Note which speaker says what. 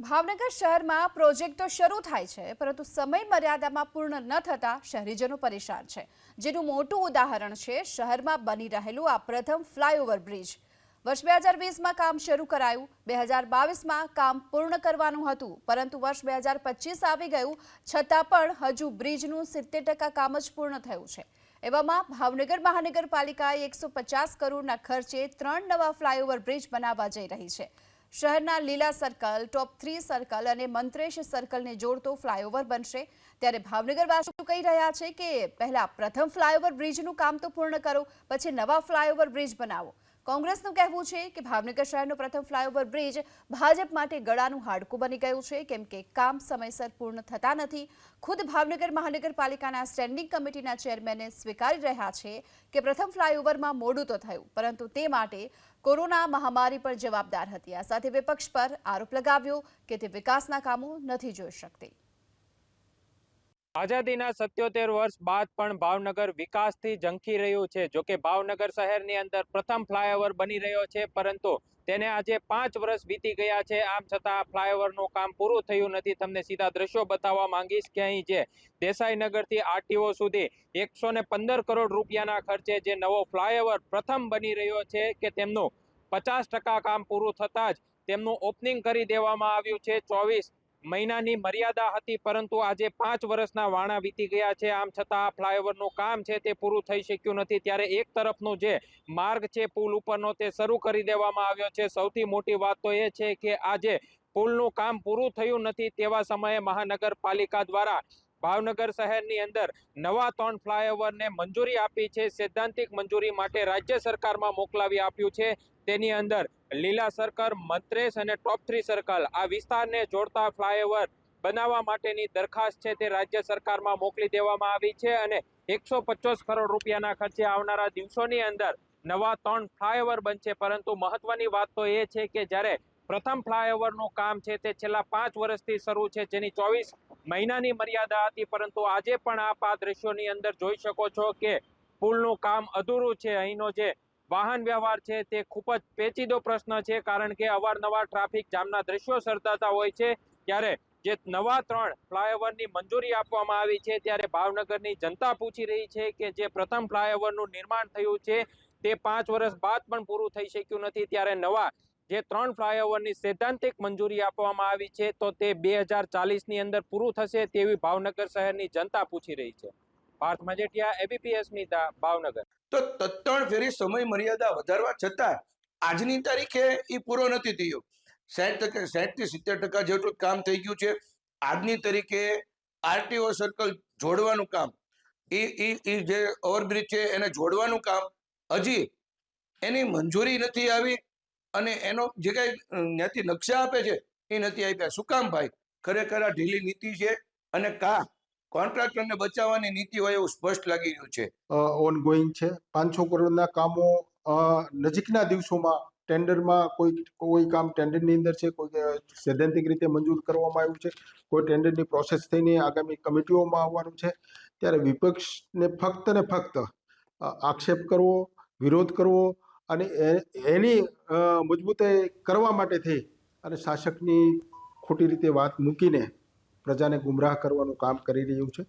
Speaker 1: ભાવનગર શહેરમાં પ્રોજેક્ટો શરૂ થાય છે, પરંતુ સમય મર્યાદામાં પૂર્ણ ન થતા શહેરીજનો પરેશાન છે. જેનું મોટું ઉદાહરણ છે, શહેરમાં બની રહેલું આ પ્રથમ ફ્લાયઓવર બ્રિજ. વર્ષ બે હજાર વીસમાં કામ શરૂ કરાયું, બે હજાર બાવીસમાં કામ પૂર્ણ કરવાનું હતું, પરંતુ વર્ષ બે હજાર પચીસ આવી ગયું, છતાં પણ હજુ બ્રિજનું સિત્તેર ટકા કામ જ પૂર્ણ થયું છે. એવામાં ભાવનગર મહાનગરપાલિકાએ એકસો પચાસ કરોડના ખર્ચે ત્રણ નવા ફ્લાયઓવર બ્રિજ બનાવવા જઈ રહી છે. શહેરના લીલા સર્કલ ટોપ થ્રી સર્કલ અને મંત્રેશ સર્કલને જોડતો ફ્લાયઓવર બનશે. ત્યારે ભાવનગરવાસીઓ કહી રહ્યા છે કે પહેલા પ્રથમ ફ્લાયઓવર બ્રિજનું કામ તો પૂર્ણ કરો, પછી નવા ફ્લાયઓવર બ્રિજ બનાવો. કોંગ્રેસનું કહેવું છે કે ભાવનગર શહેરનો પ્રથમ ફ્લાયઓવર બ્રિજ ભાજપ માટે ગળાનું હાડકું બની ગયું છે, કેમ કે કામ સમયસર પૂર્ણ થતા નથી. ખુદ ભાવનગર મહાનગરપાલિકાના સ્ટેન્ડિંગ કમિટીના ચેરમેને સ્વીકારી રહ્યા છે કે પ્રથમ ફ્લાયઓવરમાં મોડું તો થયું, પરંતુ તે માટે કોરોના મહામારી પણ જવાબદાર હતી. આ સાથે વિપક્ષ પર આરોપ લગાવ્યો કે તે વિકાસના કામો નથી જોઈ શકતી.
Speaker 2: આઝાદીના સત્યોતેર વર્ષ બાદ પણ ભાવનગર વિકાસથી ઝંખી રહ્યું છે. જોકે ભાવનગર શહેરની અંદર પ્રથમ ફ્લાયઓવર બની રહ્યો છે, પરંતુ તેને આજે પાંચ વર્ષ વીતી ગયા છે. આમ છતાં ફ્લાયઓવરનું કામ પૂરું થયું નથી. તમને સીધા દ્રશ્યો બતાવવા માંગીશ કે અહીં જે દેસાઈનગરથી આરટીઓ સુધી એકસો કરોડ રૂપિયાના ખર્ચે જે નવો ફ્લાયઓવર પ્રથમ બની રહ્યો છે કે તેમનું પચાસ કામ પૂરું થતાં જ તેમનું ઓપનિંગ કરી દેવામાં આવ્યું છે. ચોવીસ મહિનાની મર્યાદા હતી, પરંતુ આજે પાંચ વર્ષના વાણા વીતી ગયા છે. આમ છતાં આ ફ્લાયઓવરનું કામ છે તે પૂરું થઈ શક્યું નથી. ત્યારે એક તરફનો જે માર્ગ છે પુલ ઉપરનો તે શરૂ કરી દેવામાં આવ્યો છે. સૌથી મોટી વાત તો એ છે કે આજે પુલનું કામ પૂરું થયું નથી તેવા સમયે મહાનગરપાલિકા દ્વારા ભાવનગર શહેરની અંદર નવા ત્રણ ફ્લાયઓવરને મંજૂરી આપી છે. સૈદ્ધાંતિક મંજૂરી માટે રાજ્ય સરકારમાં મોકલાવી આપ્યું છે. તેની અંદર લીલા સર્કલ મંત્રેશ અને ટોપ થ્રી સર્કલ આ વિસ્તારને જોડતા ફ્લાયઓવર બનાવવા માટેની દરખાસ્ત છે તે રાજ્ય સરકારમાં મોકલી દેવામાં આવી છે અને એકસો કરોડ રૂપિયાના ખર્ચે આવનારા દિવસોની અંદર નવા ત્રણ ફ્લાયઓવર બનશે. પરંતુ મહત્વની વાત તો એ છે કે જ્યારે પ્રથમ ફ્લાયઓવરનું કામ છે તે છેલ્લા પાંચ વર્ષથી શરૂ છે, જેની ચોવીસ મહિનાની મર્યાદા હતી, પરંતુ આજે પણ આપ આ દ્રશ્યોની અંદર જોઈ શકો છો કે પુલનું કામ અધૂરું છે. અહીંનો જે વાહન વ્યવહાર છે તે ખૂબ જ પેચીદો પ્રશ્ન છે, કારણ કે અવારનવાર ટ્રાફિક જામના દ્રશ્યો સર્જાતા હોય છે. ત્યારે જે નવા ત્રણ ફ્લાયઓવરની મંજૂરી આપવામાં આવી છે, ત્યારે ભાવનગરની જનતા પૂછી રહી છે કે જે પ્રથમ ફ્લાયઓવરનું નિર્માણ થયું છે તે પાંચ વર્ષ બાદ પણ પૂરું થઈ શક્યું નથી. ત્યારે નવા જે ત્રણ ફ્લાયઓવરની સૈદ્ધાંતિક મંજૂરી આપવામાં આવી છે, તો તે બે હજાર ચાલીસની અંદર પૂરું થશે તેવી ભાવનગર શહેરની જનતા પૂછી રહી છે. પાર્થ મજેઠિયા એબીપી અસ્મિતા ભાવનગર.
Speaker 3: તો તત્ણ ફેરી સમય મર્યાદા વધારવા છતાં આજની તારીખે એ પૂરો નથી થયો. સાઠ ટકા સાઠથી સિત્તેર ટકા જેટલું કામ થઈ ગયું છે. આજની તારીખે આરટીઓ સર્કલ જોડવાનું કામ એ એ જે ઓવરબ્રિજ છે એને જોડવાનું કામ, હજી એની મંજૂરી નથી આવી. અને એનો જે કાંઈ ત્યાંથી નકશા આપે છે, એ નથી આપ્યા. શું કામ ભાઈ? ખરેખર આ ઢીલી નીતિ છે અને કા? કોન્ટ્રાક્ટરને બચાવવાની નીતિ હોય એવું સ્પષ્ટ લાગી રહ્યું છે.
Speaker 4: ઓન ગોઈંગ છે. પાંચસો કરોડના કામો નજીકના દિવસોમાં ટેન્ડરમાં કોઈ કોઈ કામ ટેન્ડરની અંદર છે, કોઈ સૈદ્ધાંતિક રીતે મંજૂર કરવામાં આવ્યું છે, કોઈ ટેન્ડરની પ્રોસેસ થઈને આગામી કમિટીઓમાં આવવાનું છે, ત્યારે વિપક્ષને ફક્ત ને ફક્ત આક્ષેપ કરવો, વિરોધ કરવો અને એની મજબૂતાઈ કરવા માટે થઈ અને શાસકની ખોટી રીતે વાત મૂકીને પ્રજાને ગુમરાહ કરવાનું કામ કરી રહ્યું છે.